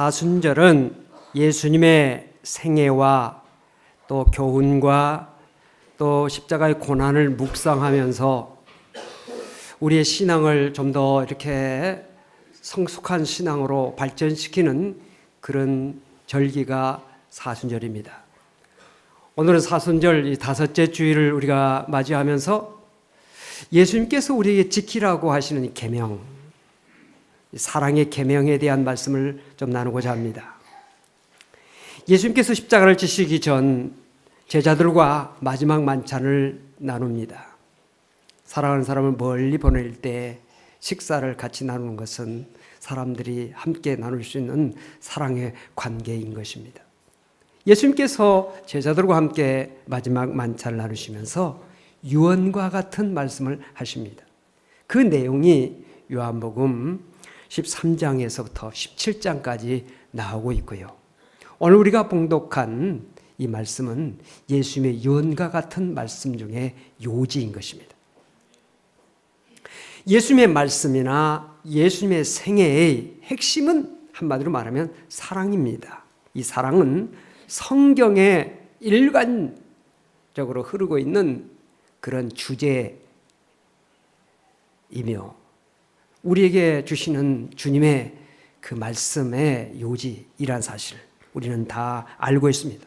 사순절은 예수님의 생애와 또 교훈과 또 십자가의 고난을 묵상하면서 우리의 신앙을 좀 더 이렇게 성숙한 신앙으로 발전시키는 그런 절기가 사순절입니다. 오늘은 사순절 이 다섯째 주일을 우리가 맞이하면서 예수님께서 우리에게 지키라고 하시는 이 계명, 사랑의 계명에 대한 말씀을 좀 나누고자 합니다. 예수님께서 십자가를 지시기 전 제자들과 마지막 만찬을 나눕니다. 사랑하는 사람을 멀리 보낼 때 식사를 같이 나누는 것은 사람들이 함께 나눌 수 있는 사랑의 관계인 것입니다. 예수님께서 제자들과 함께 마지막 만찬을 나누시면서 유언과 같은 말씀을 하십니다. 그 내용이 요한복음 13장에서부터 17장까지 나오고 있고요. 오늘 우리가 봉독한 이 말씀은 예수님의 유언과 같은 말씀 중에 요지인 것입니다. 예수님의 말씀이나 예수님의 생애의 핵심은 한마디로 말하면 사랑입니다. 이 사랑은 성경에 일관적으로 흐르고 있는 그런 주제이며 우리에게 주시는 주님의 그 말씀의 요지이란 사실 우리는 다 알고 있습니다.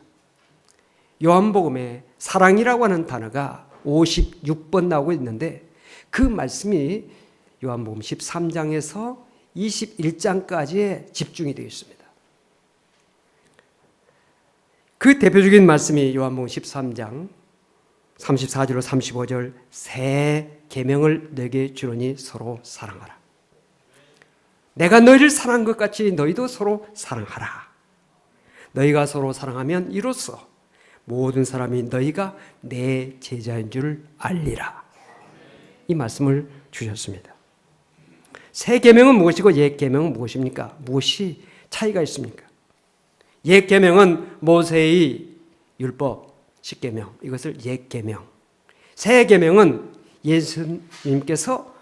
요한복음에 사랑이라고 하는 단어가 56번 나오고 있는데 그 말씀이 요한복음 13장에서 21장까지에 집중이 되어 있습니다. 그 대표적인 말씀이 요한복음 13장 34절로 35절 새 계명을 내게 주노니 서로 사랑하라. 내가 너희를 사랑한 것 같이 너희도 서로 사랑하라. 너희가 서로 사랑하면 이로써 모든 사람이 너희가 내 제자인 줄 알리라. 이 말씀을 주셨습니다. 새 계명은 무엇이고 옛 계명은 무엇입니까? 무엇이 차이가 있습니까? 옛 계명은 모세의 율법 10계명 이것을 옛 계명. 새 계명은 예수님께서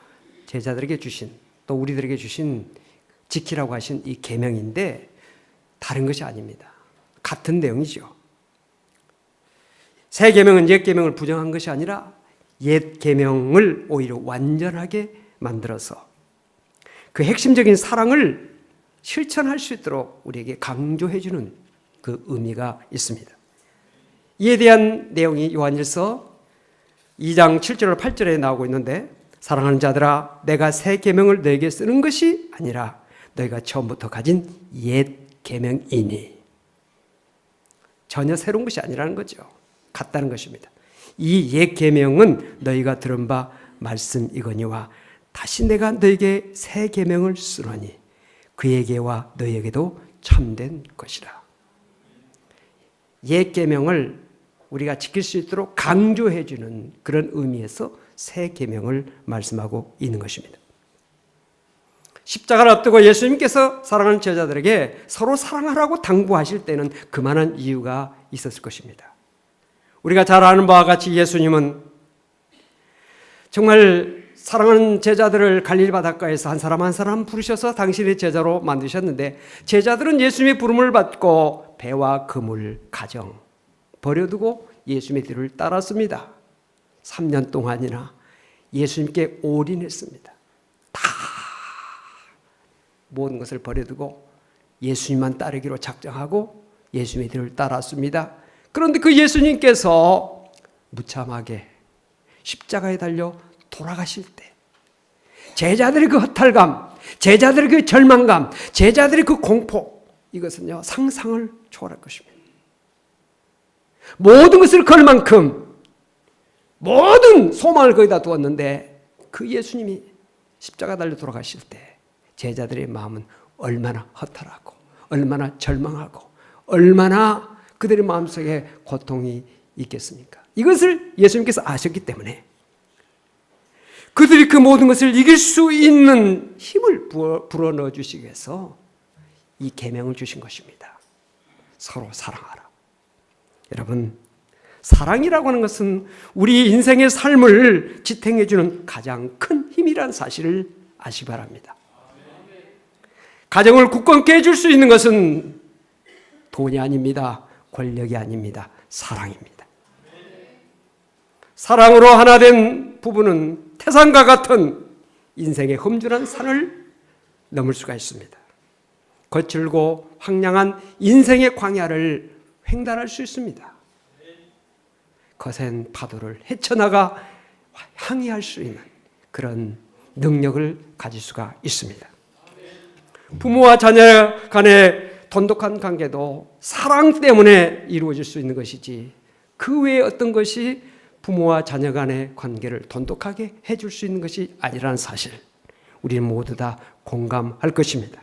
제자들에게 주신 또 우리들에게 주신 지키라고 하신 이 계명인데 다른 것이 아닙니다. 같은 내용이죠. 새 계명은 옛 계명을 부정한 것이 아니라 옛 계명을 오히려 완전하게 만들어서 그 핵심적인 사랑을 실천할 수 있도록 우리에게 강조해 주는 그 의미가 있습니다. 이에 대한 내용이 요한일서 2장 7절 8절에 나오고 있는데 사랑하는 자들아 내가 새 계명을 너에게 쓰는 것이 아니라 너희가 처음부터 가진 옛 계명이니 전혀 새로운 것이 아니라는 거죠. 같다는 것입니다. 이 옛 계명은 너희가 들은 바 말씀 이거니와 다시 내가 너에게 새 계명을 쓰노니 그에게와 너에게도 참된 것이라. 옛 계명을 우리가 지킬 수 있도록 강조해 주는 그런 의미에서 새 계명을 말씀하고 있는 것입니다. 십자가를 앞두고 예수님께서 사랑하는 제자들에게 서로 사랑하라고 당부하실 때는 그만한 이유가 있었을 것입니다. 우리가 잘 아는 바와 같이 예수님은 정말 사랑하는 제자들을 갈릴리 바닷가에서 한 사람 한 사람 부르셔서 당신의 제자로 만드셨는데 제자들은 예수님의 부름을 받고 배와 그물, 가정 버려두고 예수님의 뒤를 따랐습니다. 3년 동안이나 예수님께 올인했습니다. 다 모든 것을 버려두고 예수님만 따르기로 작정하고 예수님의 뒤를 따랐습니다. 그런데 그 예수님께서 무참하게 십자가에 달려 돌아가실 때 제자들의 그 허탈감, 제자들의 그 절망감, 제자들의 그 공포 이것은요 상상을 초월할 것입니다. 모든 것을 걸 만큼 모든 소망을 거기다 두었는데 그 예수님이 십자가 달려 돌아가실 때 제자들의 마음은 얼마나 허탈하고 얼마나 절망하고 얼마나 그들의 마음속에 고통이 있겠습니까? 이것을 예수님께서 아셨기 때문에 그들이 그 모든 것을 이길 수 있는 힘을 불어 넣어 주시기 위해서 이 계명을 주신 것입니다. 서로 사랑하라. 여러분, 사랑이라고 하는 것은 우리 인생의 삶을 지탱해 주는 가장 큰 힘이라는 사실을 아시 바랍니다. 가정을 굳건케 해줄 수 있는 것은 돈이 아닙니다. 권력이 아닙니다. 사랑입니다. 사랑으로 하나 된 부부는 태산과 같은 인생의 험준한 산을 넘을 수가 있습니다. 거칠고 황량한 인생의 광야를 횡단할 수 있습니다. 거센 파도를 헤쳐나가 항해할 수 있는 그런 능력을 가질 수가 있습니다. 부모와 자녀 간의 돈독한 관계도 사랑 때문에 이루어질 수 있는 것이지 그 외에 어떤 것이 부모와 자녀 간의 관계를 돈독하게 해줄 수 있는 것이 아니라는 사실 우리 모두 다 공감할 것입니다.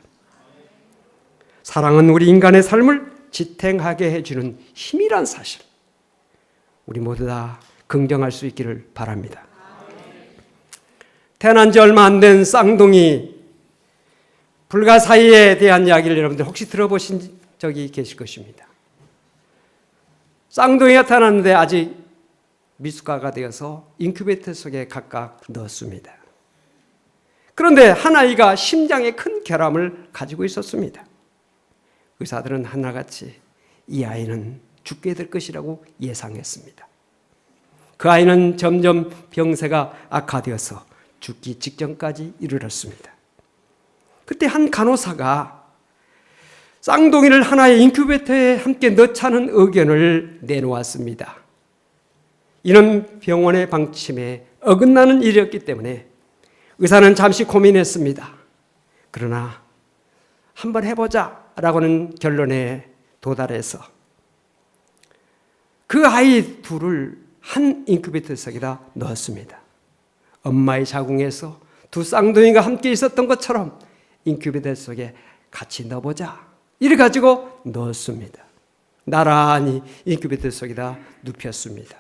사랑은 우리 인간의 삶을 지탱하게 해주는 힘이란 사실 우리 모두 다 긍정할 수 있기를 바랍니다. 태어난 지 얼마 안 된 쌍둥이 불가사의에 대한 이야기를 여러분들 혹시 들어보신 적이 계실 것입니다. 쌍둥이가 태어났는데 아직 미숙아가 되어서 인큐베이터 속에 각각 넣었습니다. 그런데 한 아이가 심장에 큰 결함을 가지고 있었습니다. 의사들은 하나같이 이 아이는 죽게 될 것이라고 예상했습니다. 그 아이는 점점 병세가 악화되어서 죽기 직전까지 이르렀습니다. 그때 한 간호사가 쌍둥이를 하나의 인큐베이터에 함께 넣자는 의견을 내놓았습니다. 이는 병원의 방침에 어긋나는 일이었기 때문에 의사는 잠시 고민했습니다. 그러나 한번 해보자 라고는 결론에 도달해서 그 아이 둘을 한 인큐베이터석에다 넣었습니다. 엄마의 자궁에서 두 쌍둥이가 함께 있었던 것처럼 인큐베이터 속에 같이 넣어보자. 이래 가지고 넣었습니다. 나란히 인큐베이터 속에다 눕혔습니다.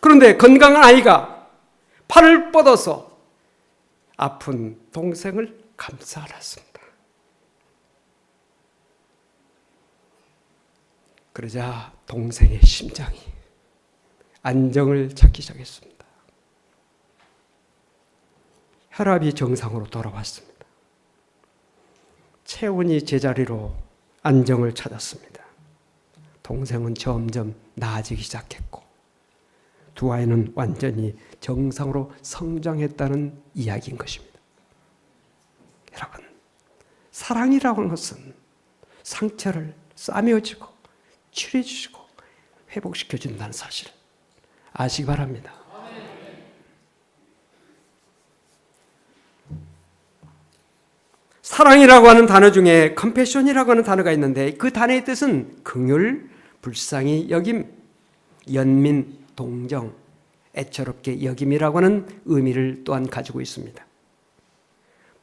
그런데 건강한 아이가 팔을 뻗어서 아픈 동생을 감싸 안았습니다. 그러자 동생의 심장이 안정을 찾기 시작했습니다. 혈압이 정상으로 돌아왔습니다. 체온이 제자리로 안정을 찾았습니다. 동생은 점점 나아지기 시작했고 두 아이는 완전히 정상으로 성장했다는 이야기인 것입니다. 여러분, 사랑이라고 하는 것은 상처를 싸매어주고 치료해주시고 회복시켜준다는 사실 아시기 바랍니다. 사랑이라고 하는 단어 중에 컴패션이라고 하는 단어가 있는데 그 단어의 뜻은 긍휼, 불쌍히 여김, 연민, 동정, 애처롭게 여김이라고 하는 의미를 또한 가지고 있습니다.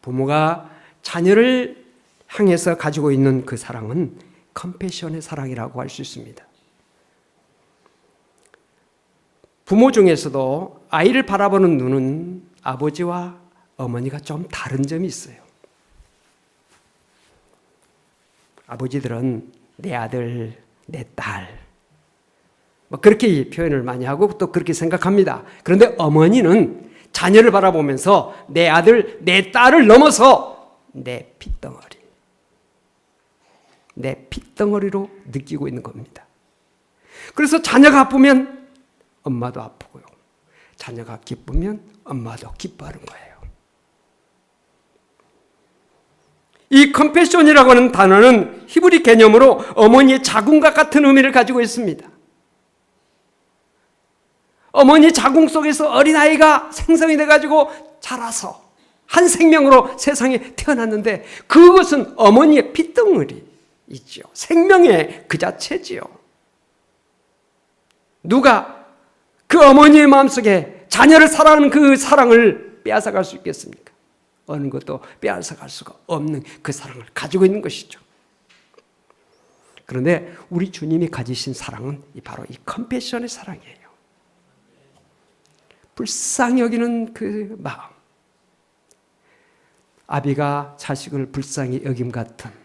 부모가 자녀를 향해서 가지고 있는 그 사랑은 컴패션의 사랑이라고 할 수 있습니다. 부모 중에서도 아이를 바라보는 눈은 아버지와 어머니가 좀 다른 점이 있어요. 아버지들은 내 아들, 내 딸, 뭐 그렇게 표현을 많이 하고 또 그렇게 생각합니다. 그런데 어머니는 자녀를 바라보면서 내 아들, 내 딸을 넘어서 내 핏덩어리, 내 핏덩어리로 느끼고 있는 겁니다. 그래서 자녀가 아프면 엄마도 아프고요. 자녀가 기쁘면 엄마도 기뻐하는 거예요. 이 컴패션이라고 하는 단어는 히브리 개념으로 어머니의 자궁과 같은 의미를 가지고 있습니다. 어머니 자궁 속에서 어린아이가 생성이 돼가지고 자라서 한 생명으로 세상에 태어났는데 그것은 어머니의 핏덩어리이죠. 생명의 그 자체지요. 누가 그 어머니의 마음속에 자녀를 사랑하는 그 사랑을 빼앗아갈 수 있겠습니까? 어느 것도 빼앗아갈 수가 없는 그 사랑을 가지고 있는 것이죠. 그런데 우리 주님이 가지신 사랑은 바로 이 컴패션의 사랑이에요. 불쌍히 여기는 그 마음. 아비가 자식을 불쌍히 여김 같은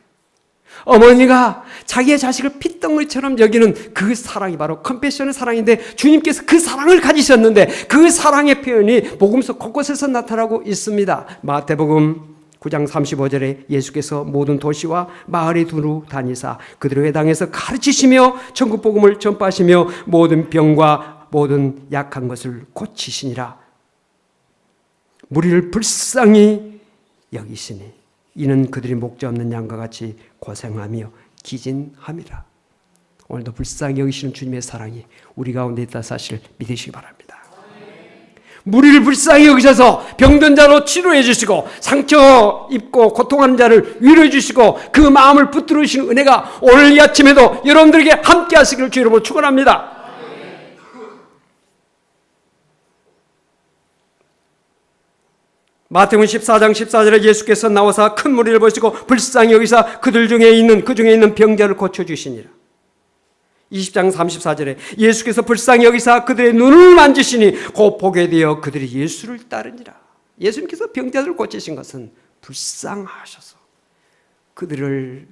어머니가 자기의 자식을 핏덩어리처럼 여기는 그 사랑이 바로 컴패션의 사랑인데 주님께서 그 사랑을 가지셨는데 그 사랑의 표현이 복음서 곳곳에서 나타나고 있습니다. 마태복음 9장 35절에 예수께서 모든 도시와 마을에 두루 다니사 그들의 회당에서 가르치시며 천국 복음을 전파하시며 모든 병과 모든 약한 것을 고치시니라. 무리를 불쌍히 여기시니 이는 그들이 목자 없는 양과 같이 고생하며 기진함이라. 오늘도 불쌍히 여기시는 주님의 사랑이 우리 가운데 있다 사실 믿으시기 바랍니다. 무리를 불쌍히 여기셔서 병든 자로 치료해 주시고 상처 입고 고통하는 자를 위로해 주시고 그 마음을 붙들으시는 은혜가 오늘 이 아침에도 여러분들에게 함께 하시기를 주 이름으로 축원합니다. 마태복음 14장 14절에 예수께서 나와서 큰 무리를 보시고 불쌍히 여기사 그들 중에 있는 그 중에 있는 병자를 고쳐 주시니라. 20장 34절에 예수께서 불쌍히 여기사 그들의 눈을 만지시니 곧 보게 되어 그들이 예수를 따르니라. 예수님께서 병자들을 고치신 것은 불쌍하셔서 그들을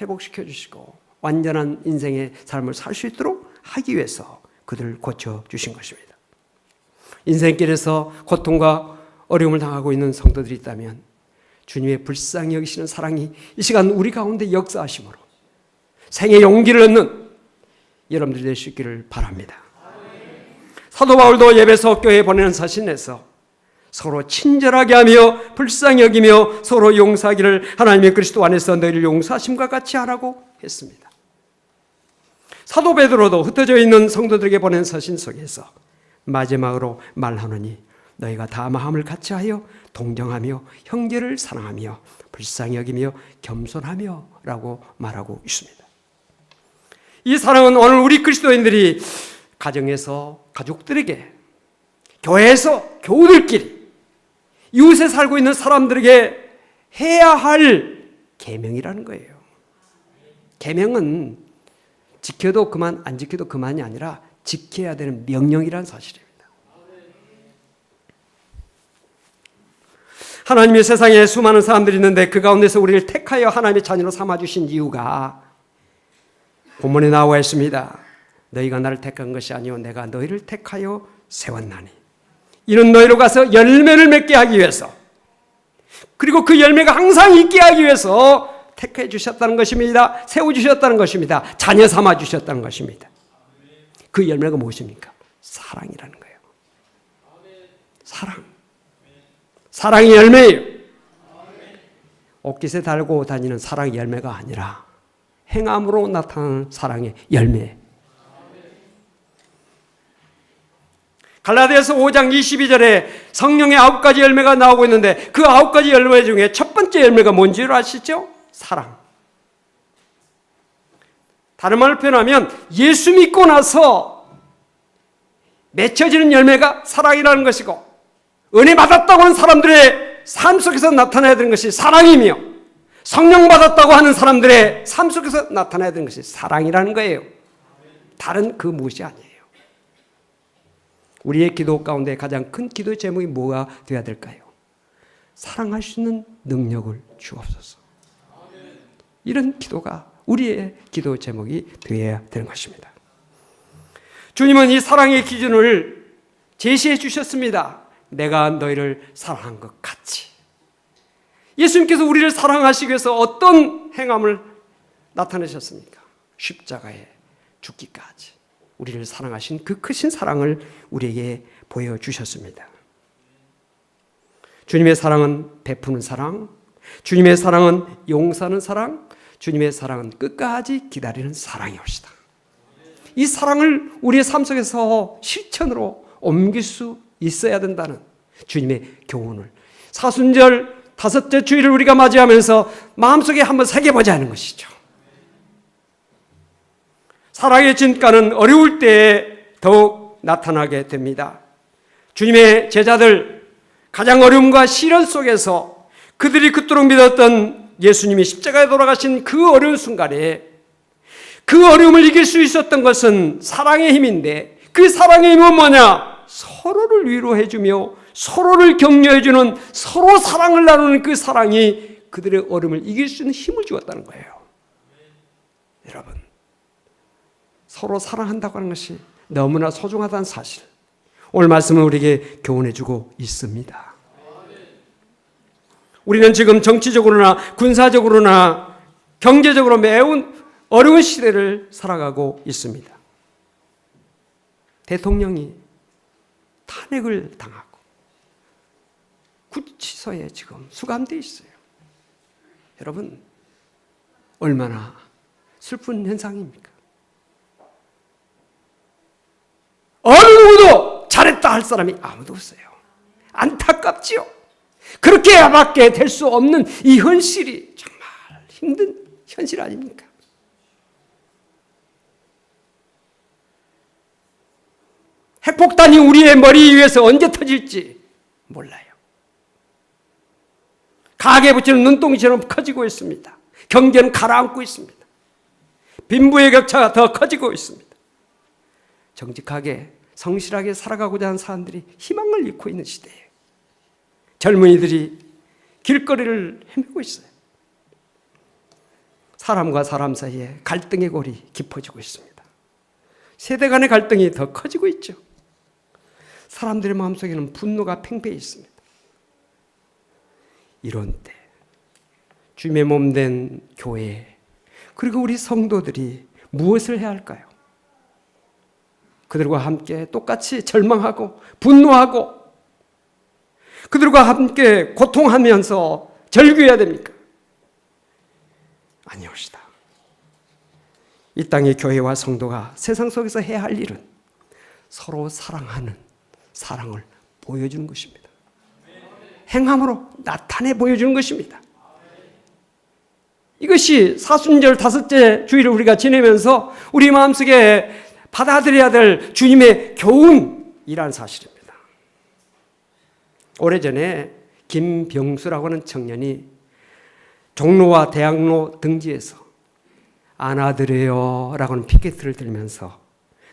회복시켜 주시고 완전한 인생의 삶을 살 수 있도록 하기 위해서 그들을 고쳐 주신 것입니다. 인생길에서 고통과 어려움을 당하고 있는 성도들이 있다면 주님의 불쌍히 여기시는 사랑이 이 시간 우리 가운데 역사하심으로 생의 용기를 얻는 여러분들이 될 수 있기를 바랍니다. 사도 바울도 예배소 교회에 보내는 사신에서 서로 친절하게 하며 불쌍히 여기며 서로 용서하기를 하나님의 그리스도 안에서 너희를 용서하심과 같이 하라고 했습니다. 사도 베드로도 흩어져 있는 성도들에게 보낸 서신 속에서 마지막으로 말하노니 너희가 다 마음을 같이 하여 동정하며 형제를 사랑하며 불쌍히 여기며 겸손하며라고 말하고 있습니다. 이 사랑은 오늘 우리 그리스도인들이 가정에서 가족들에게 교회에서 교우들끼리 이웃에 살고 있는 사람들에게 해야 할 계명이라는 거예요. 계명은 지켜도 그만 안 지켜도 그만이 아니라 지켜야 되는 명령이라는 사실입니다. 하나님의 세상에 수많은 사람들이 있는데 그 가운데서 우리를 택하여 하나님의 자녀로 삼아 주신 이유가 본문에 나와 있습니다. 너희가 나를 택한 것이 아니요 내가 너희를 택하여 세웠나니 이는 너희로 가서 열매를 맺게 하기 위해서 그리고 그 열매가 항상 있게 하기 위해서 택해 주셨다는 것입니다. 세워 주셨다는 것입니다. 자녀 삼아 주셨다는 것입니다. 그 열매가 무엇입니까? 사랑이라는 거예요. 사랑. 사랑의 열매예요. 옷깃에 달고 다니는 사랑의 열매가 아니라 행함으로 나타나는 사랑의 열매. 갈라디아서 5장 22절에 성령의 아홉 가지 열매가 나오고 있는데 그 아홉 가지 열매 중에 첫 번째 열매가 뭔지 아시죠? 사랑. 다른 말로 표현하면 예수 믿고 나서 맺혀지는 열매가 사랑이라는 것이고 은혜 받았다고 하는 사람들의 삶 속에서 나타나야 되는 것이 사랑이며 성령 받았다고 하는 사람들의 삶 속에서 나타나야 되는 것이 사랑이라는 거예요. 다른 그 무엇이 아니에요. 우리의 기도 가운데 가장 큰 기도의 제목이 뭐가 되어야 될까요? 사랑할 수 있는 능력을 주옵소서. 이런 기도가 우리의 기도 제목이 되어야 되는 것입니다. 주님은 이 사랑의 기준을 제시해 주셨습니다. 내가 너희를 사랑한 것 같이. 예수님께서 우리를 사랑하시기 위해서 어떤 행함을 나타내셨습니까? 십자가에 죽기까지. 우리를 사랑하신 그 크신 사랑을 우리에게 보여주셨습니다. 주님의 사랑은 베푸는 사랑, 주님의 사랑은 용서하는 사랑, 주님의 사랑은 끝까지 기다리는 사랑이옵시다. 이 사랑을 우리의 삶 속에서 실천으로 옮길 수 있어야 된다는 주님의 교훈을 사순절 다섯째 주일을 우리가 맞이하면서 마음속에 한번 새겨보자 하는 것이죠. 사랑의 진가는 어려울 때에 더욱 나타나게 됩니다. 주님의 제자들 가장 어려움과 시련 속에서 그들이 그토록 믿었던 예수님이 십자가에 돌아가신 그 어려운 순간에 그 어려움을 이길 수 있었던 것은 사랑의 힘인데 그 사랑의 힘은 뭐냐? 서로를 위로해주며 서로를 격려해주는 서로 사랑을 나누는 그 사랑이 그들의 어려움을 이길 수 있는 힘을 주었다는 거예요. 여러분, 서로 사랑한다고 하는 것이 너무나 소중하다는 사실. 오늘 말씀은 우리에게 교훈해주고 있습니다. 우리는 지금 정치적으로나 군사적으로나 경제적으로 매우 어려운 시대를 살아가고 있습니다. 대통령이 탄핵을 당하고 구치소에 지금 수감돼 있어요. 여러분 얼마나 슬픈 현상입니까? 어느 누구도 잘했다 할 사람이 아무도 없어요. 안타깝지요. 그렇게밖에 될 수 없는 이 현실이 정말 힘든 현실 아닙니까? 핵폭탄이 우리의 머리 위에서 언제 터질지 몰라요. 가게 붙이는 눈동이처럼 커지고 있습니다. 경제는 가라앉고 있습니다. 빈부의 격차가 더 커지고 있습니다. 정직하게 성실하게 살아가고자 하는 사람들이 희망을 잃고 있는 시대예요. 젊은이들이 길거리를 헤매고 있어요. 사람과 사람 사이에 갈등의 골이 깊어지고 있습니다. 세대 간의 갈등이 더 커지고 있죠. 사람들의 마음속에는 분노가 팽배해 있습니다. 이런 때 주님의 몸 된 교회 그리고 우리 성도들이 무엇을 해야 할까요? 그들과 함께 똑같이 절망하고 분노하고 그들과 함께 고통하면서 절규해야 됩니까? 아니옵시다. 이 땅의 교회와 성도가 세상 속에서 해야 할 일은 서로 사랑하는 사랑을 보여주는 것입니다. 행함으로 나타내 보여주는 것입니다. 이것이 사순절 다섯째 주일을 우리가 지내면서 우리 마음속에 받아들여야 될 주님의 교훈이라는 사실입니다. 오래전에 김병수라고 하는 청년이 종로와 대학로 등지에서 안아드려요 라고 하는 피켓을 들면서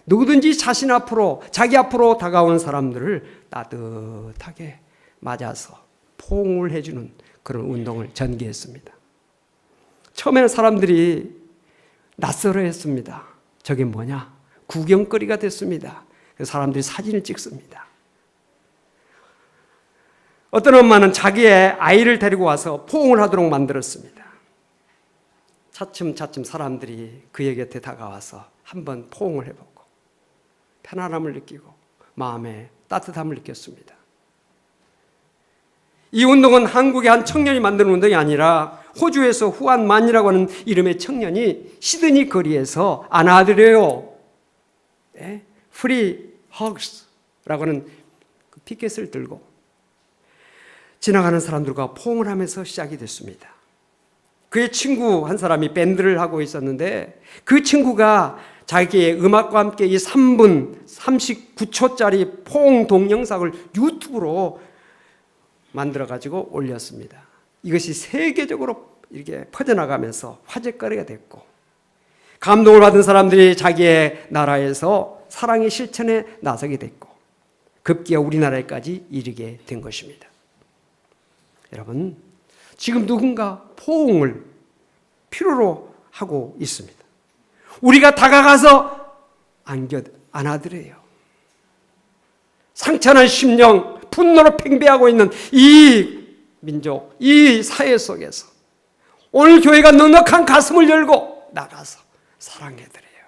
누구든지 자신 앞으로 자기 앞으로 다가오는 사람들을 따뜻하게 맞아서 포옹을 해주는 그런 운동을 전개했습니다. 처음에는 사람들이 낯설어했습니다. 저게 뭐냐? 구경거리가 됐습니다. 사람들이 사진을 찍습니다. 어떤 엄마는 자기의 아이를 데리고 와서 포옹을 하도록 만들었습니다. 차츰차츰 사람들이 그의 곁에 다가와서 한번 포옹을 해보고 편안함을 느끼고 마음에 따뜻함을 느꼈습니다. 이 운동은 한국의 한 청년이 만든 운동이 아니라 호주에서 후안 만이라고 하는 이름의 청년이 시드니 거리에서 안아드려요. 네? 프리 허그스라고 하는 그 피켓을 들고 지나가는 사람들과 포옹을 하면서 시작이 됐습니다. 그의 친구 한 사람이 밴드를 하고 있었는데 그 친구가 자기의 음악과 함께 이 3분 39초짜리 포옹 동영상을 유튜브로 만들어 가지고 올렸습니다. 이것이 세계적으로 이렇게 퍼져나가면서 화제거리가 됐고 감동을 받은 사람들이 자기의 나라에서 사랑의 실천에 나서게 됐고 급기야 우리나라에까지 이르게 된 것입니다. 여러분, 지금 누군가 포옹을 필요로 하고 있습니다. 우리가 다가가서 안겨 안아드려요. 상처난 심령, 분노로 팽배하고 있는 이 민족, 이 사회 속에서 오늘 교회가 넉넉한 가슴을 열고 나가서 사랑해드려요.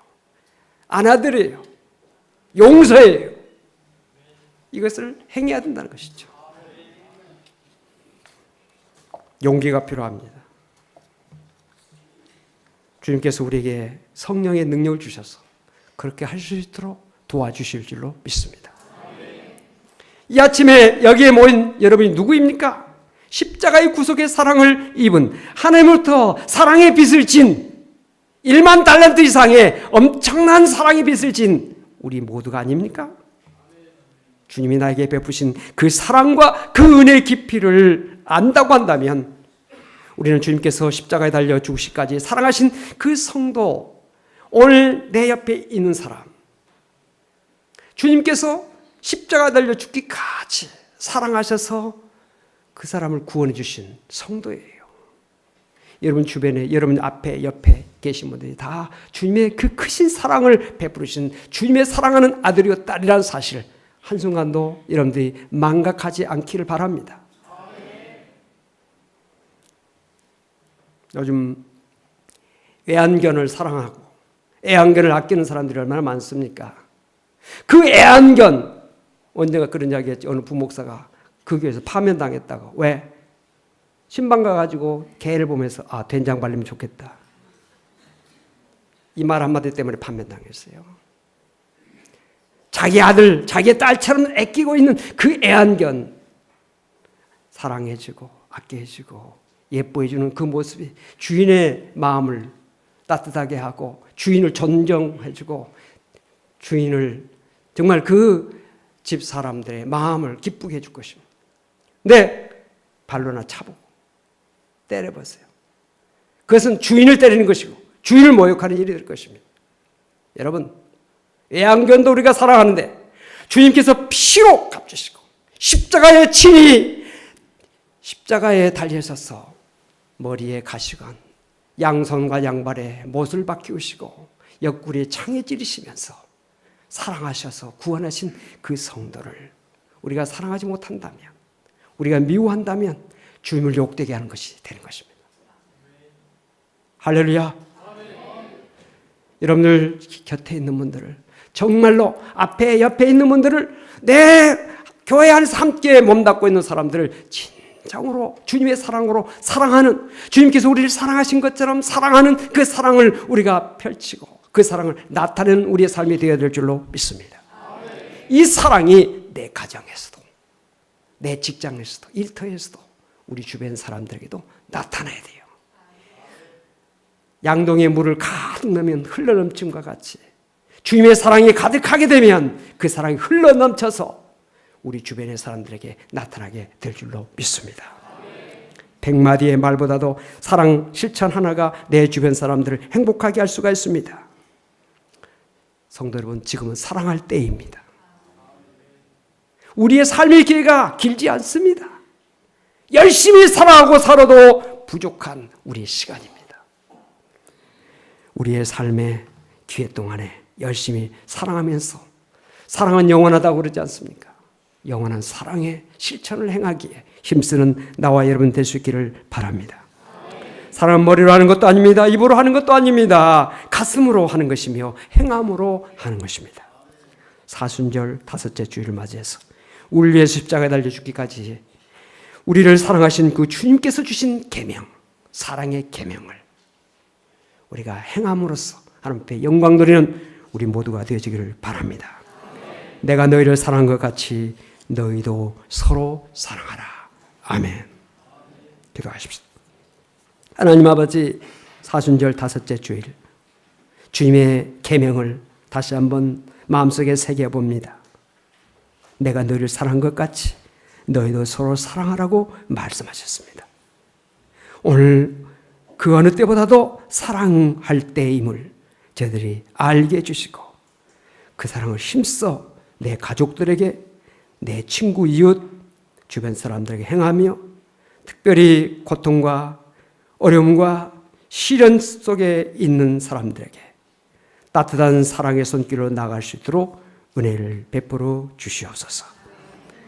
안아드려요. 용서해요. 이것을 행해야 된다는 것이죠. 용기가 필요합니다. 주님께서 우리에게 성령의 능력을 주셔서 그렇게 할 수 있도록 도와주실 줄로 믿습니다. 이 아침에 여기에 모인 여러분이 누구입니까? 십자가의 구속의 사랑을 입은 하나님으로부터 사랑의 빚을 진 1만 달란트 이상의 엄청난 사랑의 빚을 진 우리 모두가 아닙니까? 주님이 나에게 베푸신 그 사랑과 그 은혜의 깊이를 안다고 한다면 우리는 주님께서 십자가에 달려 죽으시까지 사랑하신 그 성도 오늘 내 옆에 있는 사람 주님께서 십자가 달려 죽기까지 사랑하셔서 그 사람을 구원해 주신 성도예요. 여러분 주변에 여러분 앞에 옆에 계신 분들이 다 주님의 그 크신 사랑을 베푸신 주님의 사랑하는 아들이요 딸이라는 사실 한순간도 여러분들이 망각하지 않기를 바랍니다. 요즘 애완견을 사랑하고 애완견을 아끼는 사람들이 얼마나 많습니까? 그 애완견 언젠가 그런 이야기 했지 어느 부목사가 그 교회에서 파면당했다고 왜? 신방 가가지고 개를 보면서 아 된장 발리면 좋겠다 이 말 한마디 때문에 판면당했어요 자기 아들 자기 딸처럼 아끼고 있는 그 애완견 사랑해주고 아껴해주고 예뻐해 주는 그 모습이 주인의 마음을 따뜻하게 하고 주인을 존경해 주고 주인을 정말 그 집 사람들의 마음을 기쁘게 해줄 것입니다. 근데 발로나 차보고 때려봤어요. 그것은 주인을 때리는 것이고 주인을 모욕하는 일이 될 것입니다. 여러분 애완견도 우리가 사랑하는데 주님께서 피로 값주시고 십자가에 친히 십자가에 달리셔서 머리에 가시관 양손과 양발에 못을 박히우시고 옆구리에 창에 찌르시면서 사랑하셔서 구원하신 그 성도를 우리가 사랑하지 못한다면 우리가 미워한다면 주님을 욕되게 하는 것이 되는 것입니다. 할렐루야. 여러분들 곁에 있는 분들을 정말로 앞에 옆에 있는 분들을 내 교회 안에서 함께 몸담고 있는 사람들을 진 정으로 주님의 사랑으로 사랑하는 주님께서 우리를 사랑하신 것처럼 사랑하는 그 사랑을 우리가 펼치고 그 사랑을 나타내는 우리의 삶이 되어야 될 줄로 믿습니다. 이 사랑이 내 가정에서도 내 직장에서도 일터에서도 우리 주변 사람들에게도 나타나야 돼요. 양동이에 물을 가득 넣으면 흘러넘침과 같이 주님의 사랑이 가득하게 되면 그 사랑이 흘러넘쳐서 우리 주변의 사람들에게 나타나게 될 줄로 믿습니다. 백마디의 말보다도 사랑 실천 하나가 내 주변 사람들을 행복하게 할 수가 있습니다. 성도 여러분, 지금은 사랑할 때입니다. 우리의 삶의 기회가 길지 않습니다. 열심히 사랑하고 살아도 부족한 우리의 시간입니다. 우리의 삶의 기회 동안에 열심히 사랑하면서 사랑은 영원하다고 그러지 않습니까? 영원한 사랑의 실천을 행하기에 힘쓰는 나와 여러분 될 수 있기를 바랍니다. 사랑은 머리로 하는 것도 아닙니다. 입으로 하는 것도 아닙니다. 가슴으로 하는 것이며 행함으로 하는 것입니다. 사순절 다섯째 주일을 맞이해서 우리 위해 십자가에 달려 죽기까지 우리를 사랑하신 그 주님께서 주신 계명, 사랑의 계명을 우리가 행함으로써 하나님 앞에 영광 돌리는 우리 모두가 되어지기를 바랍니다. 내가 너희를 사랑한 것 같이 너희도 서로 사랑하라. 아멘. 기도하십시오. 하나님 아버지 사순절 다섯째 주일 주님의 계명을 다시 한번 마음속에 새겨 봅니다. 내가 너희를 사랑한 것 같이 너희도 서로 사랑하라고 말씀하셨습니다. 오늘 그 어느 때보다도 사랑할 때임을 저들이 알게 해주시고 그 사랑을 힘써 내 가족들에게 내 친구 이웃 주변 사람들에게 행하며 특별히 고통과 어려움과 시련 속에 있는 사람들에게 따뜻한 사랑의 손길로 나갈 수 있도록 은혜를 베풀어 주시옵소서.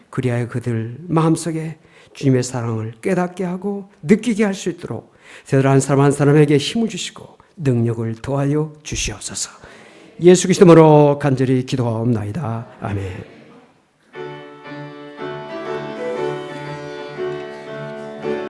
그리하여 그들 마음속에 주님의 사랑을 깨닫게 하고 느끼게 할 수 있도록 저들 한 사람 한 사람에게 힘을 주시고 능력을 더하여 주시옵소서. 예수 그리스도로 간절히 기도하옵나이다. 아멘.